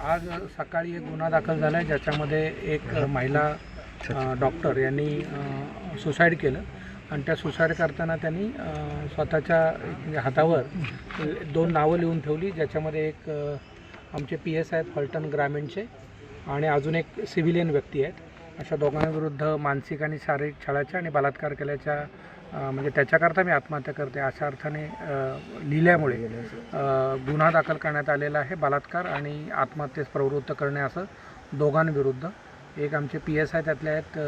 आज सकाळी एक गुन्हा दाखल झाला आहे ज्याच्यामध्ये एक महिला डॉक्टर यांनी सुसाईड केलं. आणि त्या सुसाईड करताना त्यांनी स्वतःच्या म्हणजे हातावर दोन नावं लिहून ठेवली ज्याच्यामध्ये एक आमचे पी एस आहेत फलटण ग्रामीणचे आणि अजून एक सिव्हिलियन व्यक्ती आहेत. अशा दोघांविरुद्ध मानसिक आणि शारीरिक छळाच्या आणि बलात्कार केल्याच्या म्हणजे त्याच्याकरता मी आत्महत्या करते अशा अर्थाने लिहिल्यामुळे गुन्हा दाखल करण्यात आलेला आहे बलात्कार आणि आत्महत्येस प्रवृत्त करणे असं दोघांविरुद्ध. एक आमचे पी एस आय त्यातले आहेत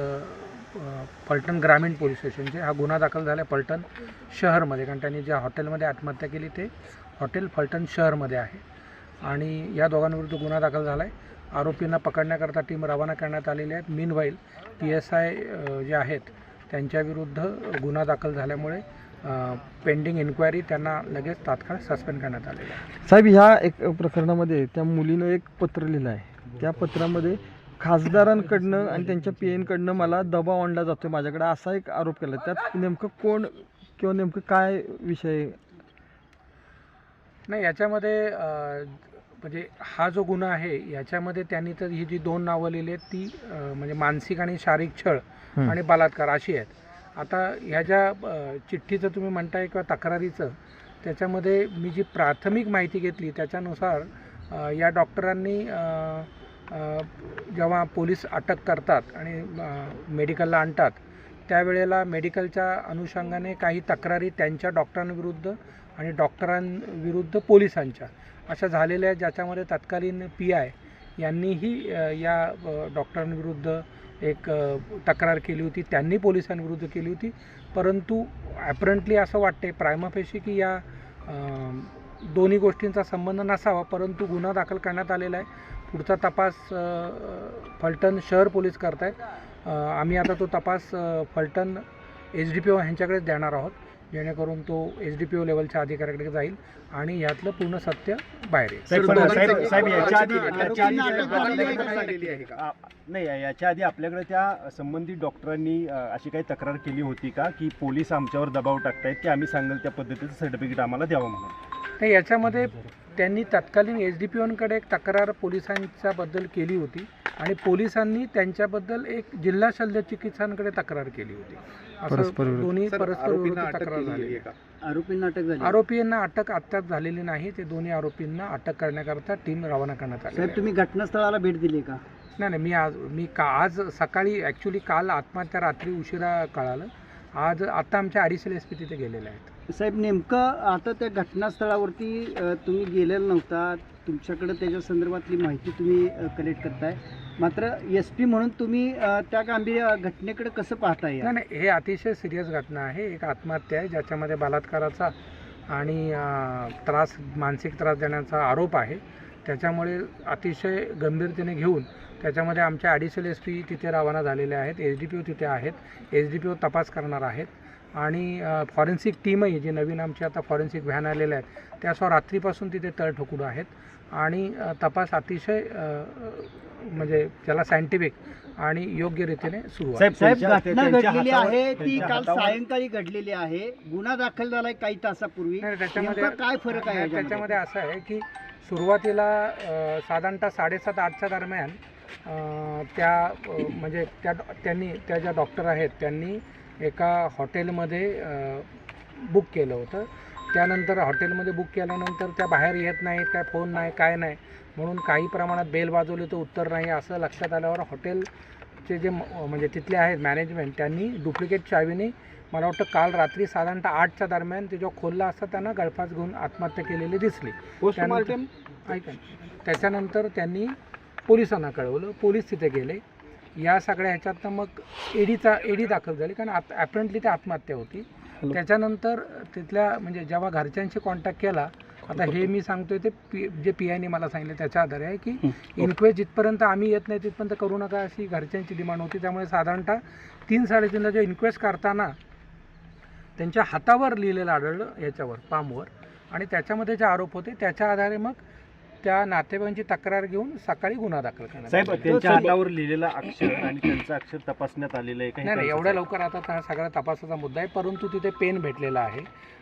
पलटण फलटण ग्रामीण पोलीस स्टेशनचे. हा गुन्हा दाखल झाला आहे फलटण शहरमध्ये कारण त्यांनी ज्या हॉटेलमध्ये आत्महत्या केली ते हॉटेल फलटण शहरमध्ये आहे. आणि या दोघांविरुद्ध गुन्हा दाखल झाला आहे आरोपींना पकडण्याकरता टीम रवाना करण्यात आलेली आहे. Meanwhile P S I जे आहेत त्यांच्याविरुद्ध गुन्हा दाखल झाल्यामुळे पेंडिंग इन्क्वायरी त्यांना लगेच तात्काळ सस्पेंड करण्यात आलेलं आहे. साहेब ह्या एक प्रकरणामध्ये त्या मुलीनं एक पत्र लिहिलं आहे त्या पत्रामध्ये खासदारांकडनं आणि त्यांच्या पी एनकडनं मला दबाव आणला जातो माझ्याकडे असा एक आरोप केला त्यात नेमकं कोण किंवा नेमकं काय विषय? नाही याच्यामध्ये म्हणजे हा जो गुन्हा आहे याच्यामध्ये त्यांनी तर ही जी दोन नावं लिहिली आहेत ती म्हणजे मानसिक आणि शारीरिक छळ. आणि बलात्कार अशी आहेत. आता ह्या ज्या चिठ्ठीचं तुम्ही म्हणताय किंवा तक्रारीचं त्याच्यामध्ये मी जी प्राथमिक माहिती घेतली त्याच्यानुसार या डॉक्टरांनी जेव्हा पोलीस अटक करतात आणि मेडिकलला आणतात त्यावेळेला मेडिकलच्या अनुषंगाने काही तक्रारी त्यांच्या डॉक्टरांविरुद्ध आणि डॉक्टरांविरुद्ध पोलिसांच्या अशा झालेल्या आहेत ज्याच्यामध्ये तत्कालीन पी आय यांनीही या डॉक्टरांविरुद्ध एक तक्रार केली होती त्यांनी पोलिसांविरुद्ध केली होती. परंतु ॲपरंटली असं वाटते प्रायमापेशी की या दोन्ही गोष्टींचा संबंध नसावा परंतु गुन्हा दाखल करण्यात आलेला आहे. पुढचा तपास फलटण शहर पोलीस करत आहेत आम्ही आता तो तपास Phaltan H D P O ह्यांच्याकडेच देणार आहोत. जेणेकरून तो एच डी पी ओ लेवलच्या अधिकाऱ्याकडे जाईल आणि यातलं पूर्ण सत्य बाहेर येईल साहेब, पण साहेब साहेब याच्या आधी याच्या साहेब? आपल्याकडे-? आ- नाही याच्या आधी आपल्याकडे त्या संबंधित डॉक्टरांनी अ, अशी काही तक्रार केली होती का की पोलीस आमच्यावर दबाव टाकतायत की आम्ही सांगेल त्या पद्धतीचं सर्टिफिकेट आम्हाला द्यावं म्हणून नाही याच्यामध्ये त्यांनी तत्कालीन एच डी पी ओंकडे एक तक्रार पोलिसांच्याबद्दल केली होती आणि पोलिसांनी त्यांच्याबद्दल एक जिल्हा शल्य चिकित्सांकडे तक्रार केली होती. परस्पर असं. दोन्ही परस्पर आरोपींना विरोधी अटक तक्रार झाली. आरोपींना अटक झाली. आरोपींना अटक आत्ताच झालेली नाही ते दोन्ही आरोपींना अटक करण्याकरता टीम रवाना करण्यात आली साहेब. तुम्ही घटनास्थळाला भेट दिली का? नाही नाही मी आज मी का आज सकाळी ॲक्च्युली काल आत्महत्या रात्री उशिरा कळालं. आज आत्ता आमच्या अडीचशे एस पी तिथे गेलेले आहेत. साहेब नेमकं आता त्या घटनास्थळावरती तुम्ही गेलेला नव्हता. तुमच्याकडे त्याच्या संदर्भातली माहिती तुम्ही कलेक्ट करताय. मात्र एस पी म्हणून तुम्ही त्या गांभीर्य घटनेकडे कसं पाहताय? नाही नाही हे अतिशय सिरियस घटना आहे. एक आत्महत्या आहे ज्याच्यामध्ये बलात्काराचा आणि त्रास मानसिक त्रास देण्याचा आरोप आहे. त्याच्यामुळे अतिशय गंभीरतेने घेऊन त्याच्यामध्ये आमच्या ॲडिशनल एस पी तिथे रवाना झालेले आहेत. एच डी पी ओ तिथे आहेत. एच डी पी ओ तपास करणार आहेत. आणि फॉरेन्सिक टीमही जी नवीन आमची आता फॉरेन्सिक व्हॅन आलेल्या आहेत त्यासह रात्रीपासून तिथे तळ ठोकून आहेत. आणि तपास अतिशय म्हणजे त्याला सायंटिफिक आणि योग्य रीतीने सुरू घडलेली आहे ती काल सायंकाळी घडलेली आहे. गुन्हा दाखल झालाय काही तासापूर्वी. त्याच्यामध्ये काय फरक आहे? त्याच्यामध्ये असं आहे की सुरुवातीला साधारणतः साडेसात आठच्या दरम्यान त्या म्हणजे त्या डॉ- त्यांनी त्या ज्या डॉक्टर आहेत त्यांनी एका हॉटेलमध्ये बुक केलं होतं. त्यानंतर हॉटेलमध्ये बुक केल्यानंतर त्या बाहेर येत नाहीत काय फोन नाही काय नाही. म्हणून काही प्रमाणात बेल वाजवली तर उत्तर नाही असं लक्षात आल्यावर हॉटेलचे जे म्हणजे तिथले आहेत मॅनेजमेंट त्यांनी डुप्लिकेट चावीने मला वाटतं काल रात्री साधारणतः आठच्या दरम्यान ते जो खोलला असता त्यांना गळफास घेऊन आत्महत्या केलेली दिसली. ऐका. ना. त्याच्यानंतर त्यांनी पोलिसांना कळवलं. पोलीस तिथे गेले. या सगळ्या ह्याच्यातनं मग एडीचा एडी दाखल झाली कारण आत ॲपरंटली ते आत्महत्या होती. त्याच्यानंतर तिथल्या म्हणजे जेव्हा घरच्यांशी कॉन्टॅक्ट केला आता हे मी सांगतोय ते पी जे पी आयने मला सांगितलं त्याच्या आधारे आहे की इन्क्वेस्ट जिथपर्यंत आम्ही येत नाही तिथपर्यंत करू नका अशी घरच्यांची डिमांड होती. त्यामुळे साधारणतः तीन साडेतीनला जे इन्क्वेस्ट करताना त्यांच्या हातावर लिहिलेलं आढळलं याच्यावर पामवर आणि त्याच्यामध्ये जे आरोप होते त्याच्या आधारे मग त्या नातेवाईकांची तक्रार घेऊन सकाळी गुन्हा दाखल करण्यात साहेब. त्यांच्या हातावर लिहिलेला अक्षर आणि त्यांचं अक्षर तपासण्यात आलेलं आहे काही नाही नाही एवढ्या लवकर आता हा सगळा तपासाचा मुद्दा आहे परंतु तिथे पेन भेटलेला आहे.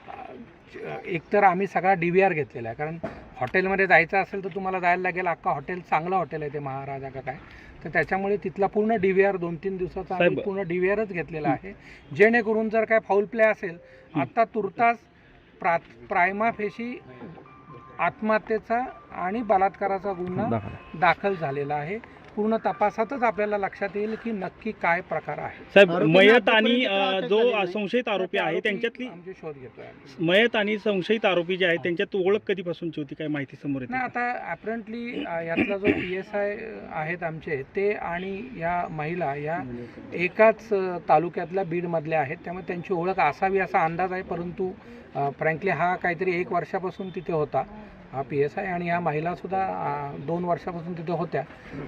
अं, एकतर आम्ही सगळा डी व्ही आर घेतलेला आहे कारण हॉटेलमध्ये जायचं असेल तर तुम्हाला जायला लागेल अख्खा हॉटेल चांगलं हॉटेल आहे ते महाराजा का काय. तर त्याच्यामुळे तिथला पूर्ण डी व्ही आर दोन तीन दिवसाचा आम्ही साहेब- पूर्ण डी व्ही आरच घेतलेला आहे. जेणेकरून जर काय फाऊल प्ले असेल आत्ता तुर्तास प्रा प्रायमा फेशी आत्महत्येचा आणि बलात्काराचा गुन्हा दाखल. झालेला आहे. पूर्ण तपासातच आपल्याला लक्षात येईल की नक्की काय प्रकार आहे. साहेब मयत आणि अ, जो. संशयित आरोपी आहे त्यांच्यातली आमचे शोध घेतोय आम्ही. मयत आणि संशयित आरोपी जे आहेत त्यांच्यात ओळख कधीपासूनची होती? काय माहिती समोर येते नाही आता ॲपरंटली यातला जो पी एस आय आहेत आमचे ते आणि या महिला या एकाच अ, तालुक्यातल्या बीडमधल्या आहेत. त्यामुळे त्यांची ओळख असावी असा अंदाज आहे परंतु फ्रँकली हा काहीतरी एक वर्षापासून तिथे होता. हा पी एस आय आणि या महिलासुद्धा दोन वर्षापासून तिथे होत्या.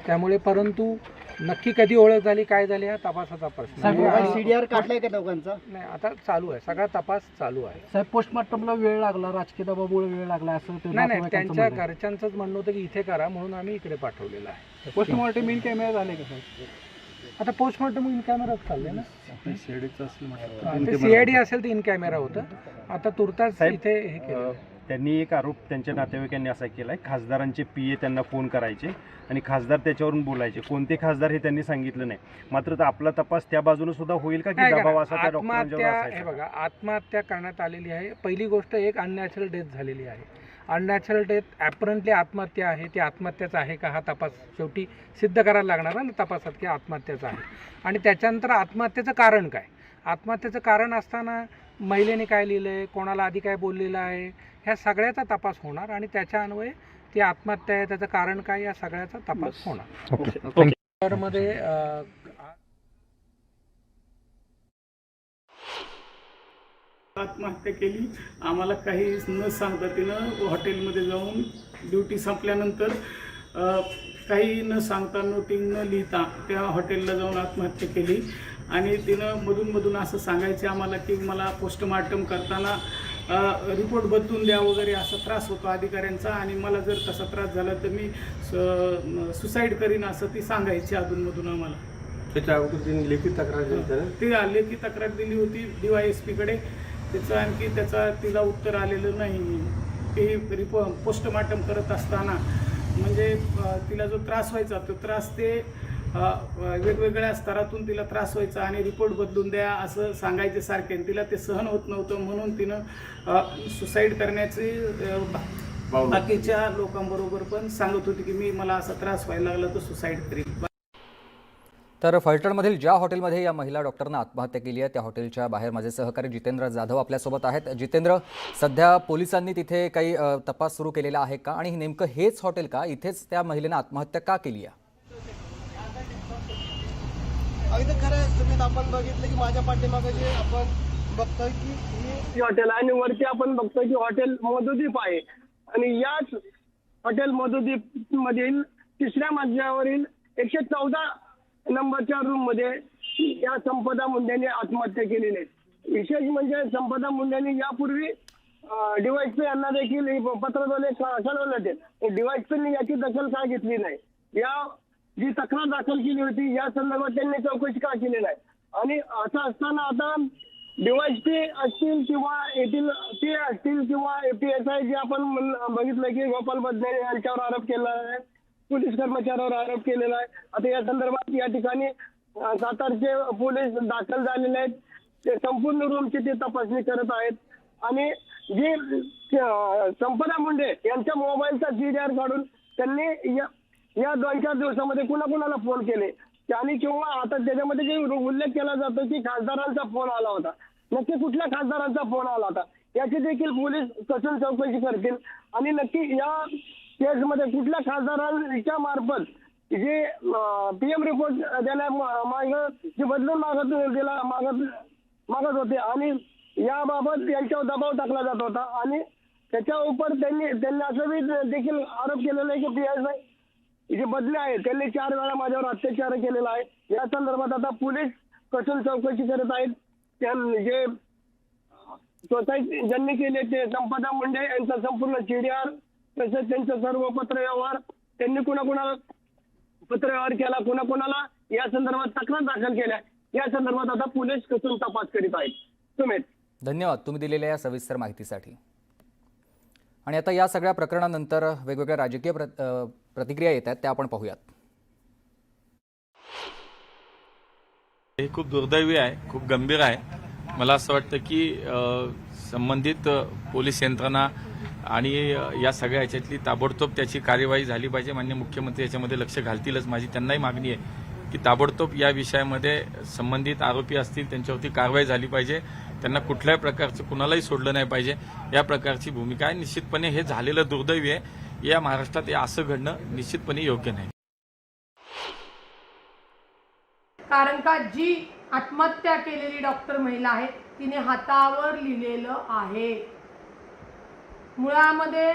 त्यामुळे परंतु नक्की कधी ओळख झाली काय झाली हा तपासाचा प्रश्न आहे. मोबाईल सी डी आर काढलाय का दोघांचा? नाही आता चालू आहे. सगळा तपास चालू आहे. साहेब पोस्टमॉर्टमला वेळ लागला राजकीय दबावामुळे वेळ लागला असं ते नाही नाही त्यांच्या. घरच्यांचंच म्हणणं होतं की इथे करा म्हणून आम्ही इकडे पाठवलेलं आहे. पोस्टमॉर्टम इन कॅमेरा झाले का साहेब? आता पोस्टमॉर्टम इन कॅमेराच चालले ना? हा, ते सीआयडी असेल तर इन कॅमेरा होतं. आता तुर्तास साहेब, इथे हे केलं. त्यांनी एक आरोप त्यांच्या नातेवाईकांनी असा केलाय खासदारांचे पी ए त्यांना फोन करायचे आणि खासदार त्याच्यावरून बोलायचे. कोणते खासदार हे त्यांनी सांगितलं नाही. मात्र तो आपला तपास त्या बाजूने सुद्धा होईल का की दबाव असा त्या असायचा? बघा आत्महत्या करण्यात आलेली आहे. पहिली गोष्ट एक अननॅचरल डेथ झालेली आहे. अननॅचरल डेथ ॲपरंटली आत्महत्या आहे. ती आत्महत्याचा आहे का हा तपास शेवटी सिद्ध करायला लागणार ना तपासात की आत्महत्याचा आहे. आणि त्याच्यानंतर आत्महत्येचं कारण काय? आत्महत्येचं कारण असताना महिलेने काय लिहिलं आहे कोणाला आधी काय बोललेलं आहे ह्या सगळ्याचा तपास होणार आणि त्याच्या अन्वये ती आत्महत्या आहे त्याचं कारण काय या सगळ्याचा तपास होणार. ओके. मध्ये आत्महत्या केली. आम्हाला काही न सांगता तिनं हॉटेलमध्ये जाऊन ड्युटी संपल्यानंतर अ, काही न सांगता नोटिंग न लिहिता त्या हॉटेलला जाऊन आत्महत्या केली. आणि तिनं मधून मधून असं सांगायचे आम्हाला की मला पोस्टमार्टम करताना रिपोर्ट बदलून द्या वगैरे असा त्रास होतो अधिकाऱ्यांचा. आणि मला जर तसा त्रास झाला तर मी सुसाईड करीन असं ती सांगायची अधूनमधून आम्हाला. त्याच्या अगोदर त्यांनी लेखी तक्रार दिली होती ना? ती लेखी तक्रार दिली होती डी वाय एस पीकडे त्याचं आणखी त्याचा तिला उत्तर आलेलं नाही. ते रिपो पोस्टमार्टम करत असताना. म्हणजे तिला जो त्रास व्हायचा तो त्रास ते वेगवेगळ्या स्तरातून तिला त्रास व्हायचा आणि रिपोर्ट बदलून द्या असं सांगायचे सारखे. आणि तिला ते सहन होत नव्हतं म्हणून तिनं सुसाईड करण्याची बाकीच्या लोकांबरोबर पण सांगत होती की मी मला असा त्रास व्हायला लागला तर सुसाईड करीन. तर फलटणमधील ज्या हॉटेलमध्ये या महिला डॉक्टरनं आत्महत्या केली आहे त्या हॉटेलच्या बाहेर माझे सहकारी जितेंद्र जाधव आपल्यासोबत आहेत. जितेंद्र सध्या पोलिसांनी तिथे काही तपास सुरू केलेला आहे का? आणि नेमकं हेच हॉटेल का? इथेच त्या महिलेनं आत्महत्या का केली आहे अगदी खरं आहे तुम्ही आपण बघितलं की माझ्या पाठीमागे जे आपण बघतोय की हॉटेल आणि वरती आपण बघतोय की हॉटेल मधुदीप आहे. आणि याच हॉटेल मधुदीप मधील तिसऱ्या मजल्यावरील एकशे चौदा नंबरच्या रूममध्ये या संपदा मुंडेने आत्महत्या केलेली आहे. विशेष म्हणजे संपदा मुंडेने यापूर्वी डिवाइस पे यांना देखील हे पत्रद्वारे कळवलं होते. डिवाइस याची दखल का घेतली नाही? या जी तक्रार दाखल केली होती या संदर्भात त्यांनी चौकशी का केली नाही? आणि असं असताना आता डीवायसपी असतील किंवा येथील ते असतील किंवा एपीएसआय एस जे आपण बघितलं की गोपाल बदने यांच्यावर आरोप केला आहे पोलीस कर्मचाऱ्यावर आरोप केलेला आहे. आता या संदर्भात या ठिकाणी सातारचे पोलीस दाखल झालेले आहेत. ते संपूर्ण रूमची ते तपासणी करत आहेत. आणि जे संपदा मुंडे यांच्या मोबाईलचा जी आर काढून त्यांनी या या दोन चार दिवसामध्ये कुणा कुणाला फोन केले? आणि किंवा आता त्याच्यामध्ये जे उल्लेख केला जातो की खासदारांचा फोन आला होता. नक्की कुठल्या खासदारांचा फोन आला होता? याची देखील पोलीस कसून चौकशी करतील. आणि नक्की या केसमध्ये कुठल्या खासदारांच्या मार्फत जे पीएम रिपोर्ट देण्या माग जे बदलून मागत दिला मागत मागत होते. आणि याबाबत यांच्यावर दबाव टाकला जात होता. आणि त्याच्या उपर त्यांनी त्यांनी असं बी देखील आरोप केलेला आहे की पी एस आय जे बदले आहेत त्यांनी चार वेळा माझ्यावर अत्याचार केलेला आहे. या संदर्भात आता पोलीस कसून चौकशी करत आहेत. त्या जे सोसायटी ज्यांनी केले ते संपदा मुंडे यांचा संपूर्ण सीडीआर तसेच त्यांचं सर्व पत्रव्यवहार त्यांनी कुणाकुणाला पत्रव्यवहार केला कुणाकुणाला या संदर्भात तक्रार दाखल केल्या. या संदर्भात आता पोलीस कसून तपास करीत आहेत. सुमित. धन्यवाद. तुम्ही दिलेल्या या सविस्तर माहितीसाठी. आणि आता या सगळ्या प्रकरणानंतर वेगवेगळ्या राजकीय प्र प्रतिक्रिया येत आहेत त्या आपण पाहूयात. हे खूप दुर्दैवी आहे खूप गंभीर आहे. मला असं वाटतं की संबंधित पोलीस यंत्रणा आणि या सगळ्या याच्यातली ताबडतोब त्याची कार्यवाही झाली पाहिजे. मान्य मुख्यमंत्री याच्यामध्ये लक्ष घालतीलच. माझी त्यांनाही मागणी आहे की ताबडतोब या विषयामध्ये संबंधित आरोपी असतील त्यांच्यावरती कारवाई झाली पाहिजे. त्यांना कुठल्याही प्रकारचं कुणालाही सोडलं नाही पाहिजे. या प्रकारची भूमिका आहे. निश्चितपणे हे झालेलं दुर्दैवी आहे. या महाराष्ट्रात हे असं घडणं निश्चितपणे योग्य नाही. कारण का जी आत्महत्या केलेली डॉक्टर महिला आहे तिने हातावर लिहिलेलं आहे. मुळामध्ये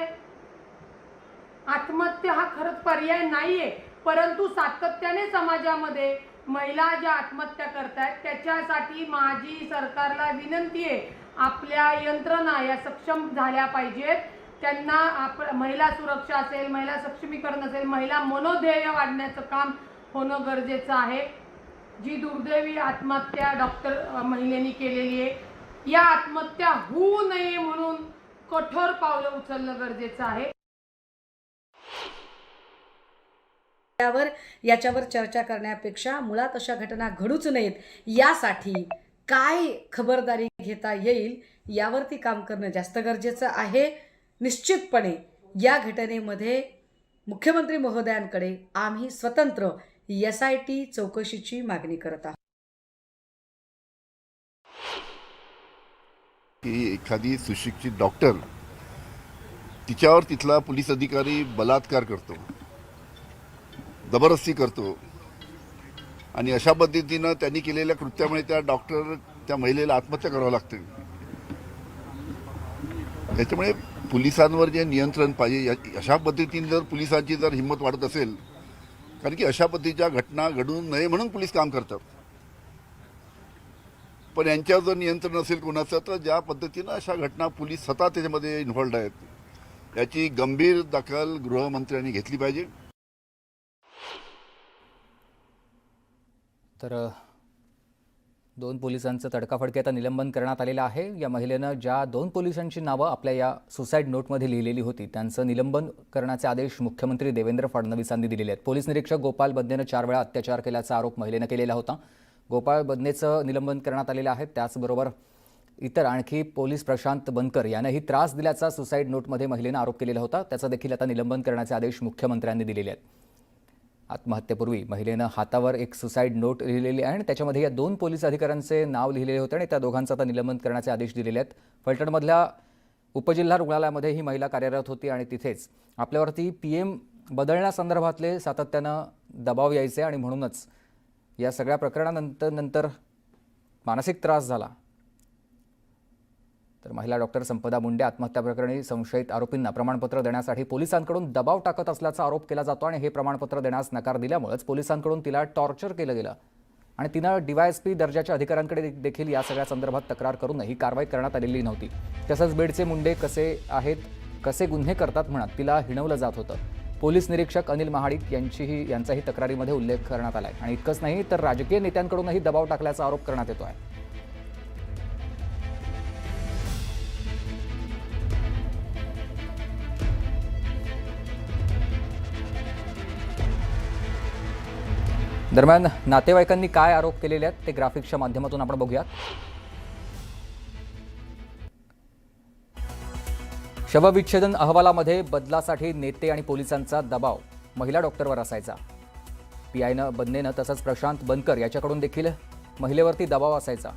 आत्महत्या हा खरंच पर्याय नाहीये परंतु सातत्याने समाजामध्ये महिला ज्या आत्महत्या करतायत त्याच्यासाठी माझी सरकारला विनंती आहे आपल्या यंत्रणा या सक्षम झाल्या पाहिजेत. त्यांना आप महिला सुरक्षा असेल महिला सक्षमीकरण असेल महिला मनोध्येय वाढण्याचं काम होणं गरजेचं आहे. जी दुर्दैवी आत्महत्या डॉक्टर महिलेनी केलेली आहे या आत्महत्या होऊ नये म्हणून कठोर पावलं उचलणं गरजेचं आहे. यावर याच्यावर चर्चा करण्यापेक्षा मुळात अशा घटना घडूच नयेत. यासाठी काय खबरदारी घेता येईल यावरती काम करणं जास्त गरजेचं आहे. निश्चितपणे या घटनेमध्ये मुख्यमंत्री महोदयांकडे आम्ही स्वतंत्र एस आय टी चौकशीची मागणी करत आहोत. की एखादी सुशिक्षित डॉक्टर तिच्यावर तिथला पोलीस अधिकारी बलात्कार करतो. जबरदस्ती करतो. आणि अशा पद्धतीनं त्यांनी केलेल्या कृत्यामुळे त्या डॉक्टर त्या महिलेला आत्महत्या करावं लागते. त्याच्यामुळे पोलिसांवर जे नियंत्रण पाहिजे या- अशा पद्धतीने जर पोलिसांची जर हिंमत वाढत असेल कारण की अशा पद्धतीच्या घटना घडू नये म्हणून पोलीस काम करतात. पण यांच्यावर जर नियंत्रण असेल कोणाचं तर ज्या पद्धतीनं अशा घटना पोलीस स्वतः त्याच्यामध्ये इन्व्हॉल्ड आहेत. याची गंभीर दखल गृहमंत्र्यांनी घेतली पाहिजे. तर दोन पोलिसांचं तडकाफडकी आता निलंबन करण्यात आलेलं आहे. या महिलेनं ज्या दोन पोलिसांची नावं आपल्या या सुसाईड नोटमध्ये लिहिलेली होती त्यांचं निलंबन करण्याचे आदेश मुख्यमंत्री देवेंद्र फडणवीसांनी दिलेले आहेत. पोलीस निरीक्षक गोपाल बदनेनं चार वेळा अत्याचार केल्याचा आरोप महिलेनं केलेला होता. गोपाळ बदनेचं निलंबन करण्यात आलेलं आहे. त्याचबरोबर इतर आणखी पोलीस प्रशांत बनकर यानंही त्रास दिल्याचा सुसाईड नोटमध्ये महिलेनं आरोप केलेला होता. त्याचा देखील आता निलंबन करण्याचे आदेश मुख्यमंत्र्यांनी दिलेले आहेत. आत्महत्येपूर्वी महिलेनं हातावर एक सुसाईड नोट लिहिलेली आहे आणि त्याच्यामध्ये या दोन पोलीस अधिकाऱ्यांचे नाव लिहिलेले होते आणि त्या दोघांचं आता निलंबन करण्याचे आदेश दिलेले आहेत. फलटणमधल्या उपजिल्हा रुग्णालयामध्ये ही महिला कार्यरत होती आणि तिथेच आपल्यावरती पी एम बदलण्यासंदर्भातले सातत्यानं दबाव यायचे आणि म्हणूनच या सगळ्या प्रकरणानंतर नंतर मानसिक त्रास झाला. तर महिला डॉक्टर संपदा मुंडे आत्महत्या प्रकरणी संशयित आरोपींना प्रमाणपत्र देण्यासाठी पोलिसांकडून दबाव टाकत असल्याचा आरोप केला जातो आणि हे प्रमाणपत्र देण्यास नकार दिल्यामुळेच पोलिसांकडून तिला टॉर्चर केलं गेलं. आणि तिनं डीवायएसपी दर्जाच्या अधिकाऱ्यांकडे देखील या सगळ्या संदर्भात तक्रार करून ही कारवाई करण्यात आलेली नव्हती. तसंच बेडचे मुंडे कसे आहेत कसे गुन्हे करतात म्हणत तिला हिणवलं जात होतं. पोलीस निरीक्षक अनिल महाडिक यांचीही यांचाही तक्रारीमध्ये उल्लेख करण्यात आला आहे आणि इतकंच नाही तर राजकीय नेत्यांकडूनही दबाव टाकल्याचा आरोप करण्यात येतो आहे. दरम्यान नातेवाईकांनी काय आरोप केलेले आहेत ते ग्राफिक्सच्या माध्यमातून आपण बघूयात. शवविच्छेदन अहवालामध्ये बदलासाठी नेते आणि पोलिसांचा दबाव महिला डॉक्टरवर असायचा. पी आयनं तसंच प्रशांत बनकर याच्याकडून देखील महिलेवरती दबाव असायचा.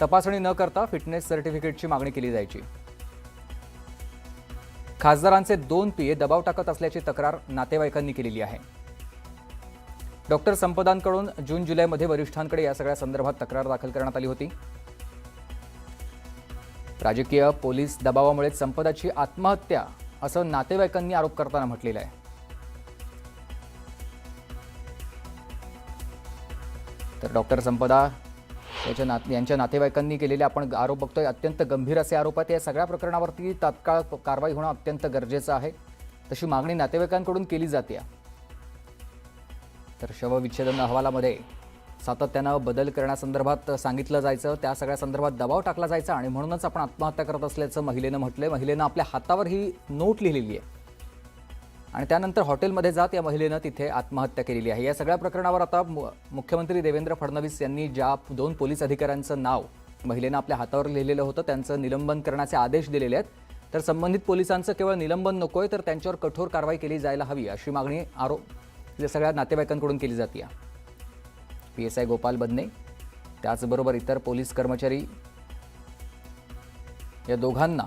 तपासणी न करता फिटनेस सर्टिफिकेटची मागणी केली जायची. खासदारांचे दोन पीए दबाव टाकत असल्याची तक्रार नातेवाईकांनी केलेली आहे. डॉक्टर संपदांकडून जून जुलैमध्ये वरिष्ठांकडे या सगळ्या संदर्भात तक्रार दाखल करण्यात आली होती. राजकीय पोलीस दबावामुळे संपदाची आत्महत्या असं नातेवाईकांनी आरोप करताना म्हटलेलं आहे. तर डॉक्टर संपदा याच्या नात यांच्या नातेवाईकांनी केलेले आपण आरोप बघतोय अत्यंत गंभीर असे आरोप आहेत. या सगळ्या प्रकरणावरती तात्काळ कारवाई होणं अत्यंत गरजेचं आहे. तशी मागणी नातेवाईकांकडून केली जाते. तर शवविच्छेदन अहवालामध्ये सातत्यानं बदल करण्यासंदर्भात सांगितलं जायचं. त्या सगळ्या संदर्भात दबाव टाकला जायचा आणि म्हणूनच आपण आत्महत्या करत असल्याचं महिलेनं म्हटलंय. महिलेनं आपल्या हातावर ही नोट लिहिलेली आहे. आणि त्यानंतर हॉटेलमध्ये जात या महिलेनं तिथे आत्महत्या केलेली आहे. या सगळ्या प्रकरणावर आता मु- मुख्यमंत्री देवेंद्र फडणवीस यांनी ज्या दोन पोलीस अधिकाऱ्यांचं नाव महिलेनं आपल्या हातावर लिहिलेलं होतं त्यांचं निलंबन करण्याचे आदेश दिलेले आहेत. तर संबंधित पोलिसांचं केवळ निलंबन नकोय तर त्यांच्यावर कठोर कारवाई केली जायला हवी अशी मागणी आरोप सगळ्या नातेवाईकांकडून केली जाते P S I Gopal Badane त्याचबरोबर इतर पोलीस कर्मचारी या दोघांना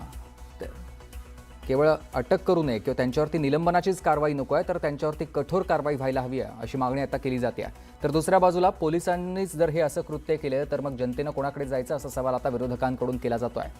केवळ अटक करू नये किंवा त्यांच्यावरती निलंबनाचीच कारवाई नको आहे तर त्यांच्यावरती कठोर कारवाई व्हायला हवी आहे अशी मागणी आता केली जाते आहे तर दुसऱ्या बाजूला पोलिसांनीच जर हे असं कृत्य केलं तर मग जनतेनं कोणाकडे जायचं असा सवाल आता विरोधकांकडून केला जातो आहे.